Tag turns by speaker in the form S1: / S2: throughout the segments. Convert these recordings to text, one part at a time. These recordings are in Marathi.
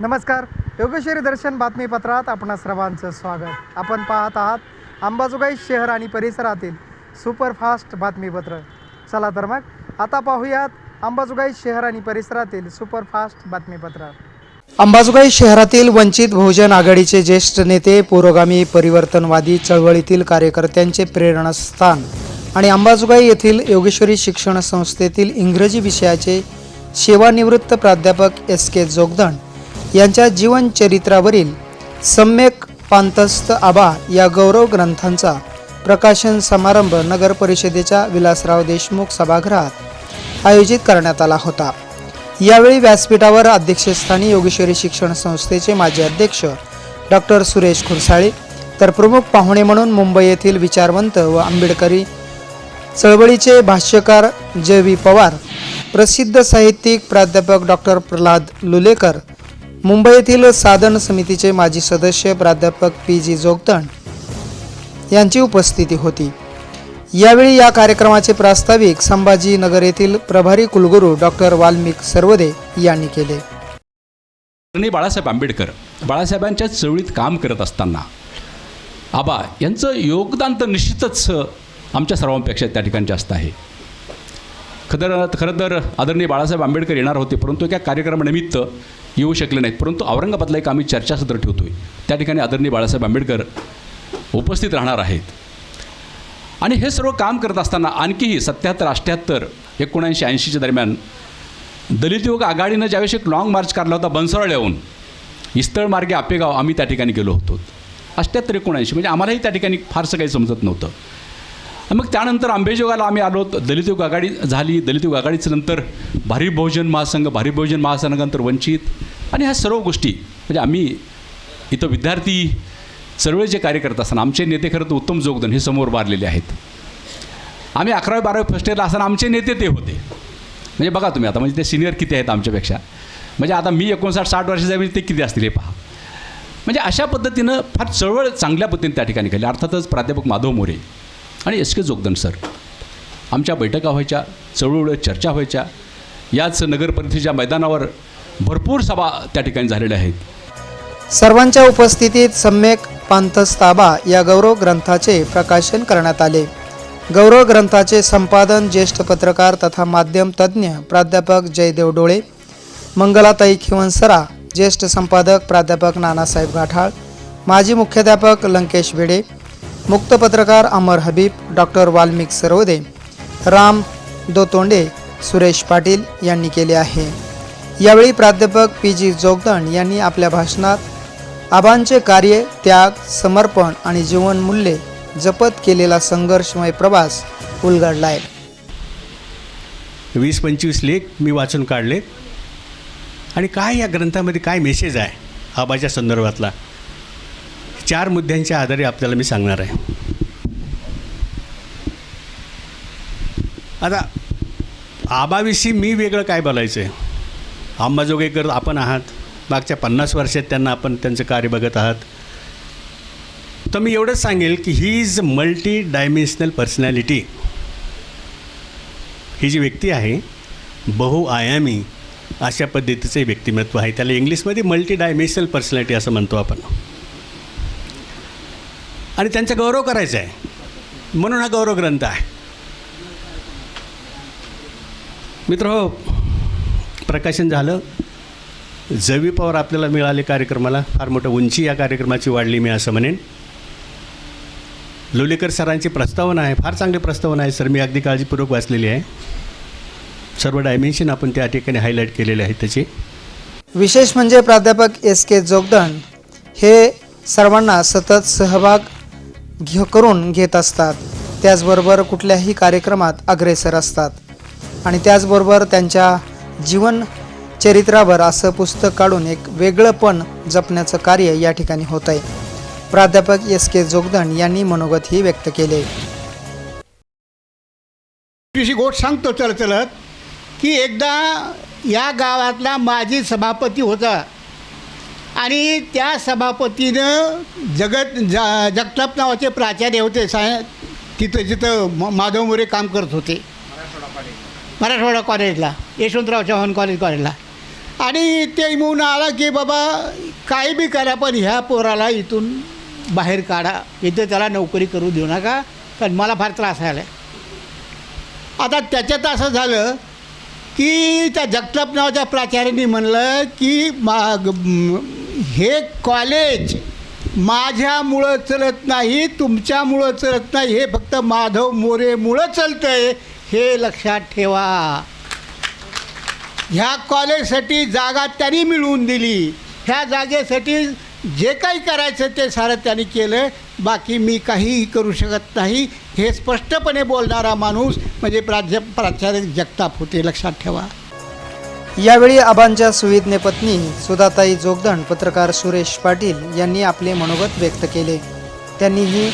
S1: नमस्कार. योगेश्वरी दर्शन बातमीपत्रात आपण सर्वांचं स्वागत. आपण पाहत आहात अंबाजोगाई शहर आणि परिसरातील सुपरफास्ट बातमीपत्र. चला तर मग आता पाहूयात अंबाजोगाई शहर आणि परिसरातील सुपरफास्ट बातमीपत्र. अंबाजोगाई शहरातील वंचित बहुजन आघाडीचे ज्येष्ठ नेते पुरोगामी परिवर्तनवादी चळवळीतील कार्यकर्त्यांचे प्रेरणास्थान आणि अंबाजोगाई येथील योगेश्वरी शिक्षण संस्थेतील इंग्रजी विषयाचे सेवानिवृत्त प्राध्यापक एस के जोगदंड यांच्या जीवनचरित्रावरील सम्यक पांतस्थ आबा या गौरव ग्रंथांचा प्रकाशन समारंभ नगर परिषदेच्या विलासराव देशमुख सभागृहात आयोजित करण्यात आला होता. यावेळी व्यासपीठावर अध्यक्षस्थानी योगेश्वरी शिक्षण संस्थेचे माजी अध्यक्ष डॉक्टर सुरेश खुरसाळे तर प्रमुख पाहुणे म्हणून मुंबई येथील विचारवंत व आंबेडकरी चळवळीचे भाष्यकार जे व्ही पवार प्रसिद्ध साहित्यिक प्राध्यापक डॉक्टर प्रल्हाद लुलेकर मुंबई येथील साधन समितीचे माजी सदस्य प्राध्यापक पी जी जोगतण यांची उपस्थिती होती. यावेळी या कार्यक्रमाचे प्रास्ताविक संभाजीनगर येथील प्रभारी कुलगुरू डॉक्टर वाल्मिक सर्वदे यांनी केले.
S2: बाळासाहेब आंबेडकर बाळासाहेबांच्या चळवळीत काम करत असताना आबा यांचं योगदान तर निश्चितच आमच्या सर्वांपेक्षा त्या ठिकाणी जास्त आहे. खरं खरं तर आदरणीय बाळासाहेब आंबेडकर येणार होते परंतु एका कार्यक्रमानिमित्त येऊ शकले नाहीत. परंतु औरंगाबादला एक आम्ही चर्चासत्र ठेवतो आहे त्या ठिकाणी आदरणीय बाळासाहेब आंबेडकर उपस्थित राहणार आहेत. आणि हे सर्व काम करत असताना आणखीही सत्याहत्तर अठ्ठ्याहत्तर एकोणऐंशी ऐंशीच्या दरम्यान दलित युवक आघाडीनं ज्यावेळेस एक लॉंग मार्च काढला होता बनसोळ येऊन इस्तळ मार्गे आपेगाव आम्ही त्या ठिकाणी गेलो होतो. अष्ट्याहत्तर एकोणऐंशी म्हणजे आम्हालाही त्या ठिकाणी फारसं काही समजत नव्हतं. मग त्यानंतर आंबेजोगाला आम्ही आलो दलित युग आघाडी झाली. दलित युग आघाडीचं नंतर भारी बहुजन महासंघ भारी बहुजन महासंघानंतर वंचित आणि ह्या सर्व गोष्टी. म्हणजे आम्ही इथं विद्यार्थी चळवळीचे कार्य करत असताना आमचे नेते खरं तर उत्तम जोगदन हे समोर मारलेले आहेत. आम्ही अकरावी बारावी फर्स्ट इयरला असताना आमचे नेते ते होते. म्हणजे बघा तुम्ही आता म्हणजे ते सिनियर किती आहेत आमच्यापेक्षा? म्हणजे आता मी एकोणसाठ साठ वर्षाचे म्हणजे ते किती असतील हे पहा. म्हणजे अशा पद्धतीनं फार चळवळ चांगल्या पद्धतीने त्या ठिकाणी केली. अर्थातच प्राध्यापक माधव मोरे आणि एस के जोगदन सर. आमच्या बैठका व्हायच्या चळवळ चर्चा व्हायच्या. याच नगरपरिषदेच्या मैदानावर भरपूर सभा त्या ठिकाणी झालेल्या आहेत.
S1: सर्वांच्या उपस्थितीत सम्यक पांथस्ताबा या गौरव ग्रंथाचे प्रकाशन करण्यात आले. गौरव ग्रंथाचे संपादन ज्येष्ठ पत्रकार तथा माध्यम तज्ज्ञ प्राध्यापक जयदेव डोळे मंगलाताई खिवनसरा ज्येष्ठ संपादक प्राध्यापक नानासाहेब गाठाळ माजी मुख्याध्यापक लंकेश भिडे मुक्त पत्रकार अमर हबीब डॉक्टर वाल्मिक सरवदे राम दोतोंडे सुरेश पाटील यांनी केले आहे. यावेळी प्राध्यापक पी जी जोगदंड यांनी आपल्या भाषणात आबांचे कार्य त्याग समर्पण आणि जीवनमूल्ये जपत केलेला संघर्षमय प्रवास उलगडला आहे
S3: वीस पंचवीस लेख मी वाचून काढले आणि काय या ग्रंथामध्ये काय मेसेज आहे? आबाच्या संदर्भातला. चार मुद्द्यांच्या आधारे आपल्याला मी सांगणार आहे. आता आबाविषयी मी वेगळं काय बोलायचं आहे अंबाजोगाईकर आपण आहात. मागच्या पन्नास वर्षात त्यांना आपण त्यांचं कार्य बघत आहात. तर मी एवढंच सांगेल की he is multi dimensional personality ही जी व्यक्ती आहे बहुआयामी अशा पद्धतीचं व्यक्तिमत्व आहे. त्याला इंग्लिशमध्ये मल्टी डायमेन्शनल पर्सनॅलिटी असं म्हणतो आपण. आणि त्यांचा गौरव करायचा आहे. म्हणून हा गौरव ग्रंथ आहे. मित्र हो प्रकाशन झालं. जवी पवार आपल्याला मिळाले कार्यक्रमाला. फार मोठं उंची या कार्यक्रमाची वाढली मी असं म्हणेन. लोलेकर सरांची प्रस्तावना आहे. फार चांगली प्रस्तावना आहे सर. मी अगदी काळजीपूर्वक वाचलेली आहे. सर्व डायमेन्शन आपण त्या ठिकाणी हायलाईट केलेले आहेत त्याचे.
S1: विशेष म्हणजे प्राध्यापक एस के जोगदंड हे सर्वांना सतत सहभाग घे करून घेत असतात. त्याचबरोबर कुठल्याही कार्यक्रमात अग्रेसर असतात. आणि त्याचबरोबर त्यांच्या जीवन चरित्रावर असं पुस्तक काढून एक वेगळंपण जपण्याचं कार्य या ठिकाणी होत आहे प्राध्यापक एस के जोगदंड यांनी मनोगतही व्यक्त केले.
S4: दिवशी गोष्ट सांगतो चल चलत की एकदा या गावातला माजी सभापती होता. आणि त्या सभापतीनं जगत जा जगताप नावाचे प्राचार्य होते सा तिथं जिथं म- माधव मोरे काम करत होते. मराठवाडा कॉलेजला यशवंतराव चव्हाण कॉलेज कॉलेजला आणि ते म्हणून आला की बाबा काही बी करा पण ह्या पोराला इथून बाहेर काढा. इथं त्याला नोकरी करू देऊ नका कारण मला फार त्रास आला आता त्याच्यात असं झालं की त्या जगताप नावाच्या प्राचार्यांनी म्हणलं की मा हे कॉलेज माझ्यामुळं चलत नाही तुमच्यामुळं चलत नाही हे फक्त माधव मोरेमुळं चालतं आहे हे लक्षात ठेवा. ह्या कॉलेजसाठी जागा त्यांनी मिळवून दिली. ह्या जागेसाठी जे काही करायचं ते सारं त्यांनी केलं. बाकी मी काहीही करू शकत नाही. हे स्पष्टपणे बोलणारा माणूस म्हणजे प्राध्य प्राचार्य जगताप होते. लक्षात ठेवा.
S1: यावेळी आबांच्या सुविधने पत्नी सुधाताई जोगदंड पत्रकार सुरेश पाटील यांनी आपले मनोगत व्यक्त केले. त्यांनीही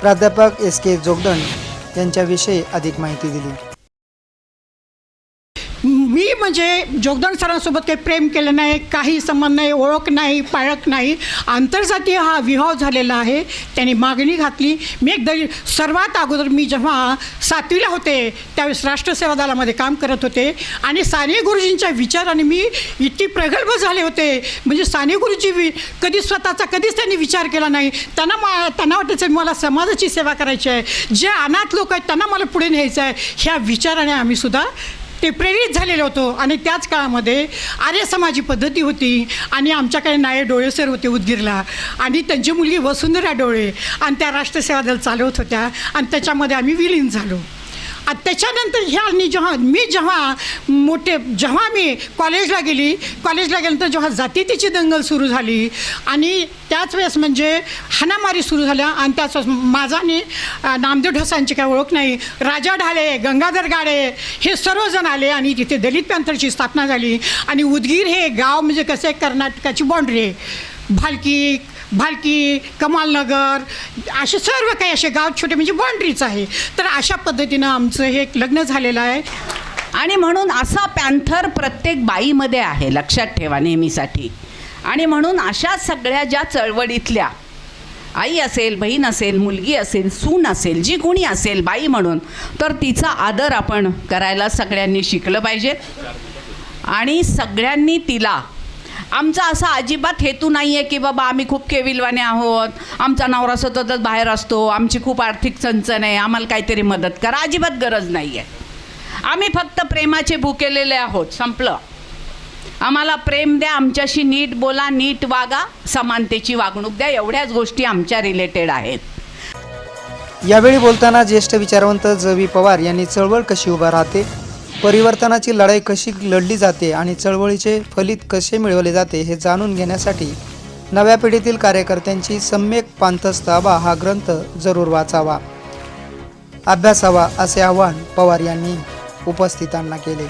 S1: प्राध्यापक एस के जोगदंड यांच्याविषयी अधिक माहिती दिली.
S5: मी म्हणजे जोगदंड सरांसोबत काही प्रेम केलं नाही काही संबंध नाही ओळख नाही पाळख नाही. आंतरजातीय हा विवाह झालेला आहे. त्यांनी मागणी घातली. मी एकदा सर्वात अगोदर मी जेव्हा सातवीला होते त्यावेळेस राष्ट्रसेवा दलामध्ये काम करत होते. आणि साने गुरुजींच्या विचाराने मी इतकी प्रगल्भ झाले होते. म्हणजे साने गुरुजी वि कधी स्वतःचा कधीच त्यांनी विचार केला नाही. त्यांना मा त्यांना वाटायचं मला समाजाची सेवा करायची आहे. जे अनाथ लोक आहेत त्यांना मला पुढे न्यायचं आहे. ह्या विचाराने आम्ही सुद्धा ते प्रेरित झालेलं होतो. आणि त्याच काळामध्ये आर्य समाजी पद्धती होती आणि आमच्याकडे नाये डोळे सर होते उदगीरला. आणि त्यांची मुलगी वसुंधरा डोळे. आणि त्या राष्ट्रसेवा दल चालवत होत्या. आणि त्याच्यामध्ये आम्ही विलीन झालो. त्याच्यानंतर ह्या आणि जेव्हा मी जेव्हा मोठे जेव्हा मी कॉलेजला गेली कॉलेजला गेल्यानंतर जेव्हा जातीतीची दंगल सुरू झाली आणि त्याच वेळेस म्हणजे हाणामारी सुरू झाल्या आणि त्याच वेळेस माझा आणि नामदेव ढसांची काय ओळख नाही राजा ढाले गंगाधर गाडे हे सर्वजण आले आणि तिथे दलित पॅन्थरची स्थापना झाली आणि उदगीर हे गाव म्हणजे कसं आहे कर्नाटकाची बाँड्री आहे. भालकी भालकी कमालनगर असे सर्व काही असे गाव छोटे म्हणजे बाँड्रीच आहे. तर अशा पद्धतीनं आमचं हे एक लग्न झालेलं आहे.
S6: आणि म्हणून असा पॅन्थर प्रत्येक बाईमध्ये आहे लक्षात ठेवा नेहमीसाठी. आणि म्हणून अशा सगळ्या ज्या चळवळीतल्या आई असेल बहीण असेल मुलगी असेल सून असेल जी कोणी असेल बाई म्हणून तर तिचा आदर आपण करायला सगळ्यांनी शिकलं पाहिजे. आणि सगळ्यांनी तिला आमचा असा अजिबात हेतू नाही आहे की बाबा आम्ही खूप केविलवाने आहोत. आमचा नवरा सततच बाहेर असतो. आमची खूप आर्थिक चणचण आहे. आम्हाला काहीतरी मदत करा. अजिबात गरज नाही आहे आम्ही फक्त प्रेमाचे भुकेलेले आहोत. संपलं. आम्हाला प्रेम द्या. आमच्याशी नीट बोला. नीट वागा. समानतेची वागणूक द्या. एवढ्याच गोष्टी आमच्या रिलेटेड आहेत.
S1: यावेळी बोलताना ज्येष्ठ विचारवंत जवी पवार यांनी चळवळ कशी उभा राहते? परिवर्तनाची लढाई कशी लढली जाते आणि चळवळीचे फलित कसे मिळवले जाते हे जाणून घेण्यासाठी नव्या पिढीतील कार्यकर्त्यांची सम्यक पांथस्ताबा हा ग्रंथ जरूर वाचावा. अभ्यासावा असे आवाहन पवार यांनी उपस्थितांना केले.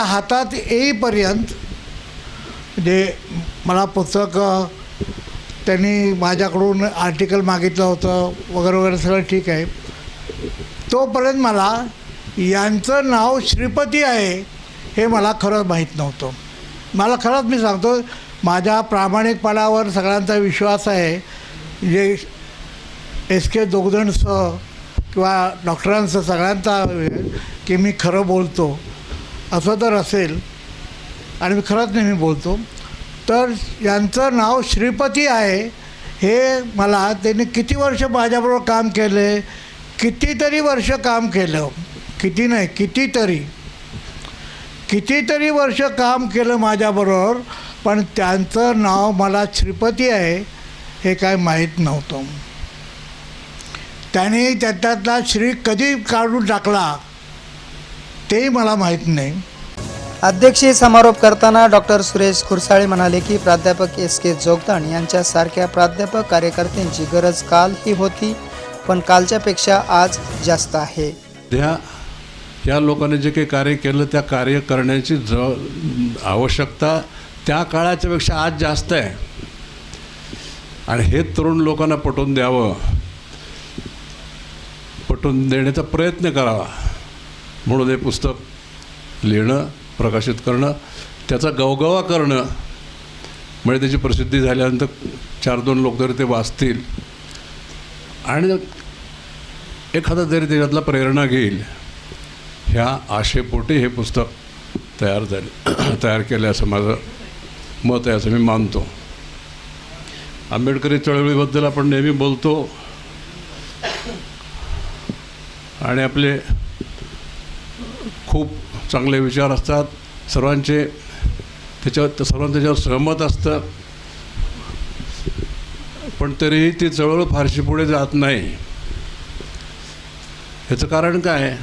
S7: हातात येईपर्यंत म्हणजे मला पुस्तक त्यांनी माझ्याकडून आर्टिकल मागितलं होतं वगैरे वगैरे सगळं ठीक आहे. तोपर्यंत मला यांचं नाव श्रीपती आहे हे मला खरंच माहीत नव्हतं. मला खरंच मी सांगतो माझ्या प्रामाणिकपणावर सगळ्यांचा विश्वास आहे. जे एस के दोगदंडसह किंवा डॉक्टरांसह सगळ्यांचा की मी खरं बोलतो असं तर असेल. आणि मी खरंच नेहमी बोलतो. तर यांचं नाव श्रीपती आहे हे मला त्यांनी किती वर्ष माझ्याबरोबर काम केले कितीतरी वर्ष काम केलं. किती नाही कितीतरी. कितीतरी वर्ष काम केलं माझ्याबरोबर पण त्यांचं नाव मला श्रीपती आहे हे काय माहीत नव्हतं. त्याने त्याच्यातला श्री कधी काढून टाकला तेही मला माहीत नाही.
S1: अध्यक्षीय समारोप करताना डॉक्टर सुरेश खुरसाळे म्हणाले की प्राध्यापक एस के जोगदण यांच्यासारख्या प्राध्यापक कार्यकर्त्यांची गरज काल ही होती पण कालच्यापेक्षा आज जास्त आहे.
S8: या लोकांनी जे काही कार्य केलं त्या कार्य करण्याची ज आवश्यकता त्या काळाच्यापेक्षा आज जास्त आहे. आणि हे तरुण लोकांना पटवून द्यावं. पटवून देण्याचा प्रयत्न करावा. म्हणून हे पुस्तक लिहिणं प्रकाशित करणं त्याचा गवगवा करणं म्हणजे त्याची प्रसिद्धी झाल्यानंतर चार दोन लोक जरी ते वाचतील आणि एखादा जरी त्याच्यातला प्रेरणा घेईल ह्या आशेपोटी हे पुस्तक तयार झाले तयार केले असं माझं मत आहे असं मी मानतो. आंबेडकरी चळवळीबद्दल आपण नेहमी बोलतो. आणि आपले खूप चांगले विचार असतात. सर्वांचे त्याच्यावर सर्वां त्याच्यावर सहमत असतं. पण तरीही ती चळवळ फारशी पुढे जात नाही. ह्याचं कारण काय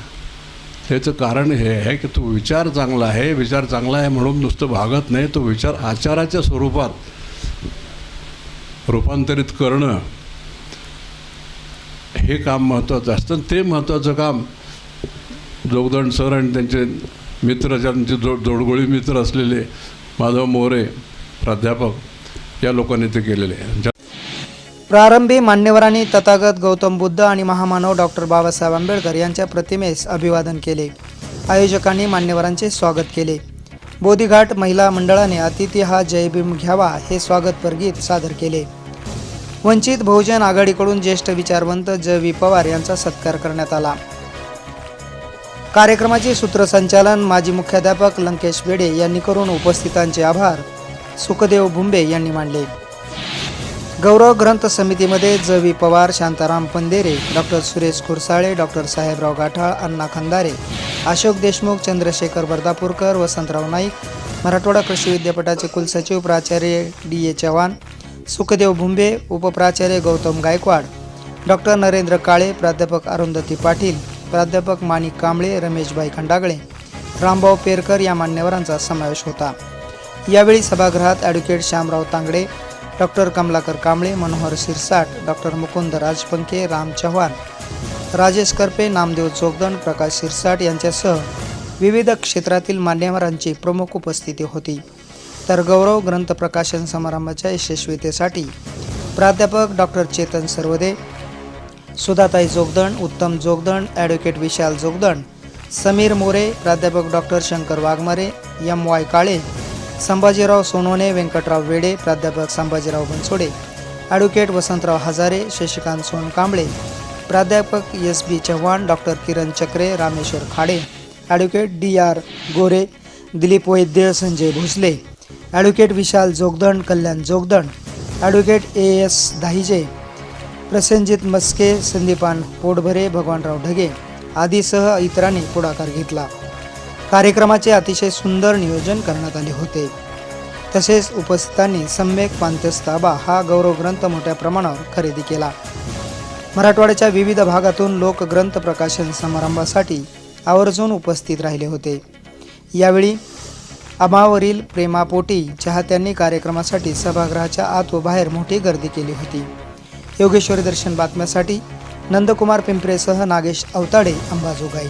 S8: त्याचं कारण हे आहे की तो विचार चांगला आहे विचार चांगला आहे म्हणून नुसतं भागत नाही तो विचार आचाराच्या स्वरूपात रूपांतरित करणं हे काम महत्त्वाचं असतं. ते महत्त्वाचं काम जोगदंड सर आणि त्यांचे मित्र ज्यांचे जो जोडगोळी मित्र असलेले माधव मोरे प्राध्यापक या लोकांनी ते केलेले आहे.
S1: प्रारंभी मान्यवरांनी तथागत गौतम बुद्ध आणि महामानव डॉक्टर बाबासाहेब आंबेडकर यांच्या प्रतिमेस अभिवादन केले. आयोजकांनी मान्यवरांचे स्वागत केले. बोधीघाट महिला मंडळाने अतिथी हा जयभीम घ्यावा हे स्वागतपर गीत सादर केले. वंचित बहुजन आघाडीकडून ज्येष्ठ विचारवंत ज. व्ही पवार यांचा सत्कार करण्यात आला. कार्यक्रमाचे सूत्रसंचालन माजी मुख्याध्यापक लंकेश बेडे यांनी करून उपस्थितांचे आभार. सुखदेव भुंबे यांनी मानले. गौरव ग्रंथ समितीमध्ये ज पवार शांताराम पंदेरे डॉक्टर सुरेश खुरसाळे डॉक्टर साहेबराव गाठाळ अण्णा खंदारे अशोक देशमुख चंद्रशेखर वर्धापूरकर वसंतराव नाईक मराठवाडा कृषी विद्यापीठाचे कुलसचिव प्राचार्य डी ए चव्हाण सुखदेव भुंबे उपप्राचार्य गौतम गायकवाड डॉक्टर नरेंद्र काळे प्राध्यापक अरुंधती पाटील प्राध्यापक माणिक कांबळे रमेशभाई खंडागळे रामभाऊ पेरकर या मान्यवरांचा समावेश होता. यावेळी सभागृहात advocate Shyamrao Tangde doctor Kamlakar Kamble Manohar Shirsat doctor Mukund Rajpanke Ram Chavan Rajesh Karpe Namdev Jogdan Prakash Shirsat यांच्यासह विविध क्षेत्रातील मान्यवरांची प्रमुख उपस्थिती होती. तर गौरव ग्रंथ प्रकाशन समारंभाच्या यशस्वीतेसाठी प्राध्यापक डॉक्टर चेतन सर्वदे सुधाताई जोगदण उत्तम जोगदण ॲडव्होकेट विशाल जोगदण समीर मोरे प्राध्यापक doctor Shankar Waghmare M Y Kale Sambhajirao Sonone Vyankatrao Wede प्राध्यापक संभाजीराव बनसोडे ॲडव्होकेट वसंतराव हजारे शशिकांत सोनकांबळे प्राध्यापक S B Chavan doctor Kiran Chakre Rameshwar Khade advocate D R Gore Dilip Vaidya Sanjay Bhosale advocate Vishal Jogdand Kalyan Jogdand advocate A S Dahije Prasenjit Maske Sandipan Potbhare Bhagwanrao Dhage आदीसह इतरांनी पुढाकार घेतला. कार्यक्रमाचे अतिशय सुंदर नियोजन करण्यात आले होते. तसेच उपस्थितांनी सम्यक पांत्यस्ताबा हा गौरव ग्रंथ मोठ्या प्रमाणावर खरेदी केला. मराठवाड्याच्या विविध भागातून लोक ग्रंथ प्रकाशन समारंभासाठी आवर्जून उपस्थित राहिले होते. यावेळी अमावरील प्रेमापोटी चाहत्यांनी कार्यक्रमासाठी सभागृहाच्या आत व बाहेर मोठी गर्दी केली होती. योगेश्वरी दर्शन बातम्यासाठी नंदकुमार पिंपरेसह नागेश अवताडे अंबाजोगाई.